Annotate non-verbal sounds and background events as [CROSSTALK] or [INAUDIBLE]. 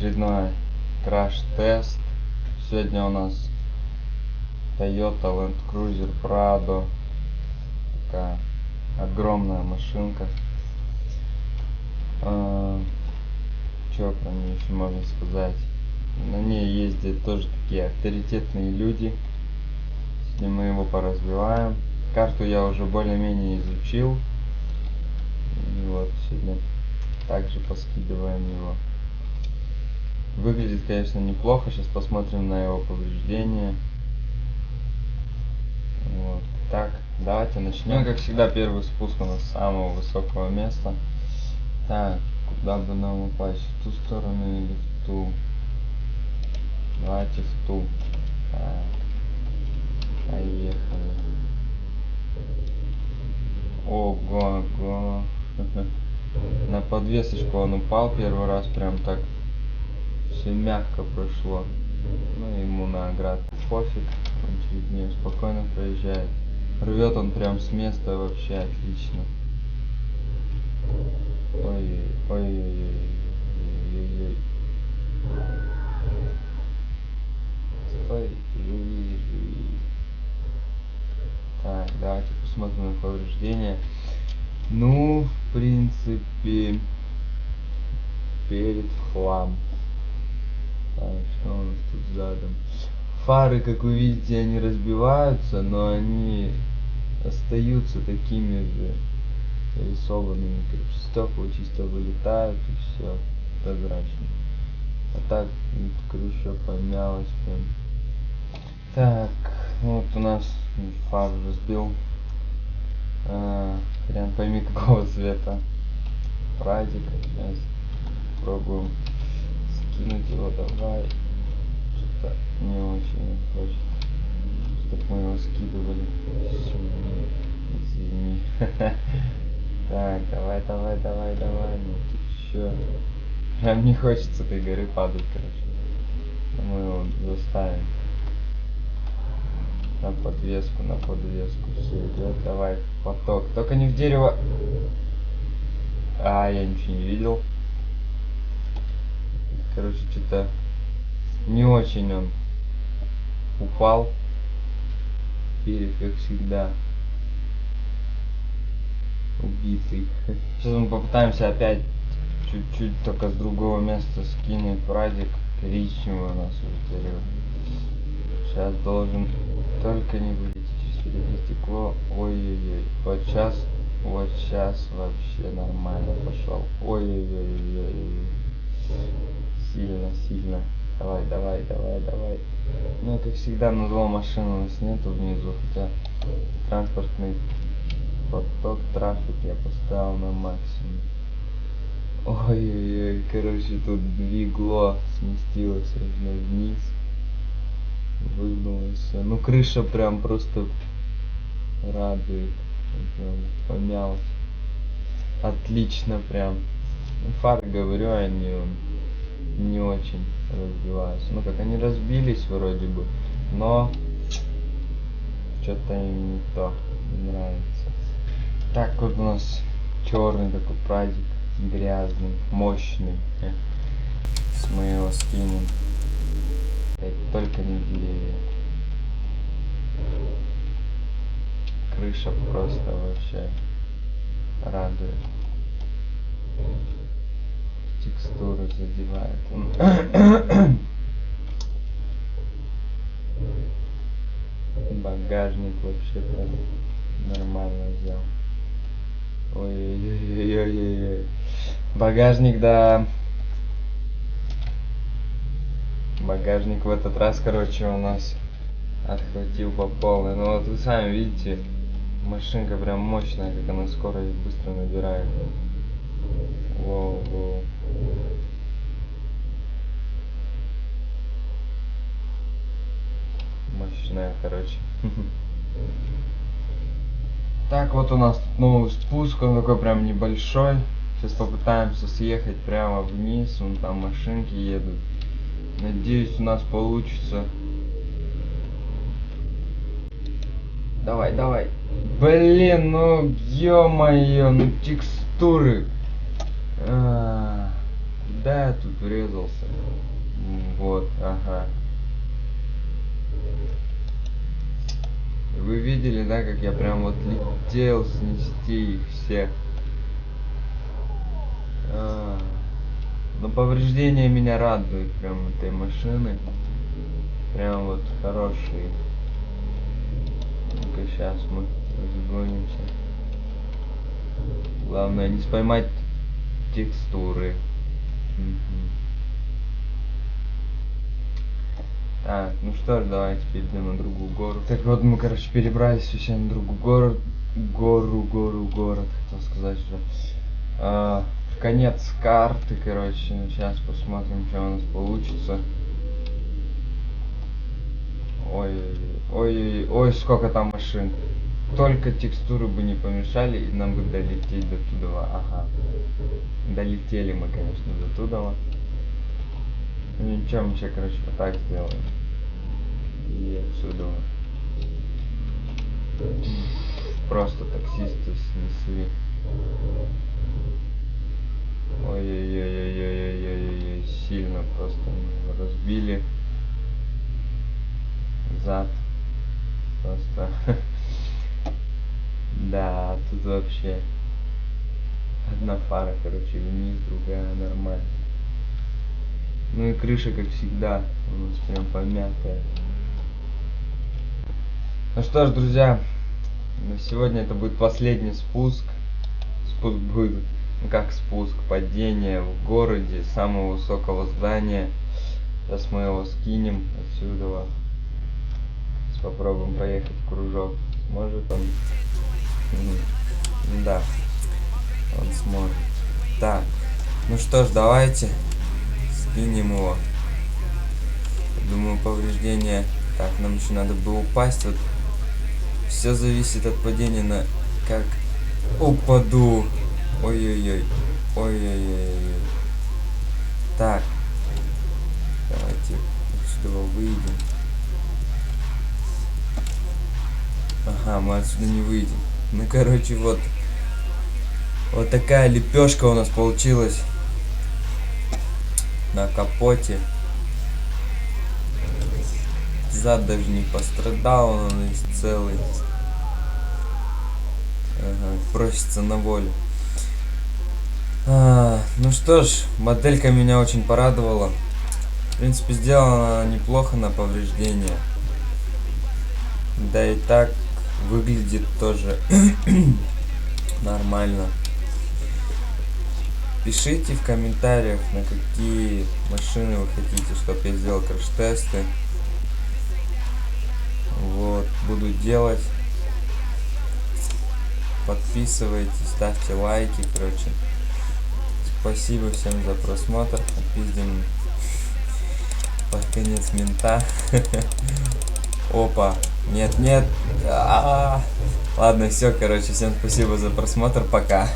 очередной краш-тест. Сегодня у нас Toyota Land Cruiser Prado. Такая огромная машинка. Что про нее еще можно сказать? На ней ездят тоже такие авторитетные люди. Сегодня мы его поразбиваем. Карту я уже более-менее изучил. И вот сегодня также поскидываем его. Выглядит, конечно, неплохо. Сейчас посмотрим на его повреждения. Вот. Так, давайте начнем. Как всегда, первый спуск у нас с самого высокого места. Так, куда бы нам упасть? В ту сторону или в ту? Давайте в ту. Так. Поехали. Ого, ого. [LAUGHS] На подвесочку он упал первый раз, прям так все мягко прошло. Ну ему на оградку пофиг, он через нее спокойно проезжает. Рвет он прям с места вообще отлично. Ой, ой, ой, ой, ой, ой. Стой, живи, живи. Так, давайте посмотрим на повреждения. Ну, в принципе, перед в хлам. Так, что у нас тут задом? Фары, как вы видите, они разбиваются, но они остаются такими же рисованными. Короче, стекла чисто вылетают и все прозрачно. А так крыша помялась прям. Так, вот у нас фар разбил. А, хрен пойми [LAUGHS] какого цвета. Прадик. Сейчас пробуем скинуть его. Давай. Что-то не очень хочет. Чтоб мы его скидывали. Извини. [LAUGHS] Так, давай, давай, давай, давай. Ну еще. Прям не хочется этой горы падать, короче. Мы его заставим на подвеску, на подвеску. Все идет, давай, поток. Только не в дерево. А, я ничего не видел. Короче, что-то не очень он упал. Перед, как всегда. Убитый. [LAUGHS] Сейчас мы попытаемся опять чуть-чуть только с другого места скинуть прадик. Коричневый у нас дерево. Сейчас должен только не вылететь через стекло. Ой-ой-ой. Вот сейчас, вот сейчас вообще нормально пошел. Ой-ой-ой-ой. Сильно, сильно. Давай, давай, давай, давай. Ну, как всегда, на зло машин у нас нету внизу, хотя транспортный поток, трафик я поставил на максимум. Ой-ой-ой, короче, тут двигло сместилось ровно вниз выгнулось. Ну крыша прям просто радует. Прям помялась. Отлично прям. Ну, фары, говорю, они не очень разбиваются. Ну как они разбились вроде бы, но что-то им не то не нравится. Так вот у нас черный такой праздник, грязный, мощный. Мы его скинем. Только не деревья. Крыша просто вообще радует. Текстуру задевает. [COUGHS] Багажник вообще прям нормально взял. Ой-ой-ой-ой-ой. Багажник, да, багажник в этот раз, короче, у нас отхватил по полной. Ну вот вы сами видите, машинка прям мощная, как она скорость быстро набирает. Воу, воу. Мощная, короче. [LAUGHS] Так, вот у нас тут новый спуск, он такой прям небольшой. Сейчас попытаемся съехать прямо вниз, вон там машинки едут. Надеюсь, у нас получится. Давай, давай. Блин, ну ё-моё, ну текстуры. А, Да, я тут врезался. Вот, ага. Вы видели, да, как я прям вот летел снести их всех. А, Но повреждения меня радуют прям этой машины. Прям вот хорошие. Ну-ка сейчас мы разгонимся. Главное не споймать текстуры. Мгм. Так, ну что ж, давайте перейдем на другую гору. Так вот мы, короче, перебрались все на другую гору. Гору, гору, город, хотел сказать уже. А, конец карты, короче. Ну, сейчас посмотрим, что у нас получится. Ой, ой, ой, ой, сколько там машин. Только текстуры бы не помешали, и нам бы долететь до туда. Ага. Долетели мы, конечно, до туда. Ну ничего, мы сейчас, короче, вот так сделаем. И отсюда. Просто таксисты снесли. Ой-ой-ой-ой-ой-ой-ой-ой, сильно просто мы его разбили. Зад. Просто. [LAUGHS] Да, тут вообще одна фара, короче, вниз, другая нормально. Ну и крыша, как всегда, у нас прям помятая. Ну что ж, друзья, сегодня это будет последний спуск. Спуск будет, ну как спуск, падение в городе самого высокого здания. Сейчас мы его скинем отсюда. Сейчас попробуем проехать в кружок. Сможет он? Да, он сможет. Так, ну что ж, давайте скинем его. Думаю, повреждения. Так, нам еще надо бы упасть. Вот все зависит от падения на как упаду. Ой-ой-ой. Ой-ой-ой. Так. Давайте отсюда выйдем. Ага, мы отсюда не выйдем. Ну, короче, вот. Вот такая лепешка у нас получилась на капоте. Зад даже не пострадал, он весь целый. Ага, просится на волю. А, ну что ж, моделька меня очень порадовала. В принципе, сделана неплохо на повреждения. Да и так выглядит тоже [CLEARS THROAT] нормально. Пишите в комментариях, на какие машины вы хотите, чтобы я сделал краш-тесты. Буду делать. Подписывайтесь, ставьте лайки, короче. Спасибо всем за просмотр. Отпиздим [LAUGHS] под конец мента. [LAUGHS] Опа. Нет, нет. А-а-а. Ладно, все, короче, всем спасибо за просмотр. Пока.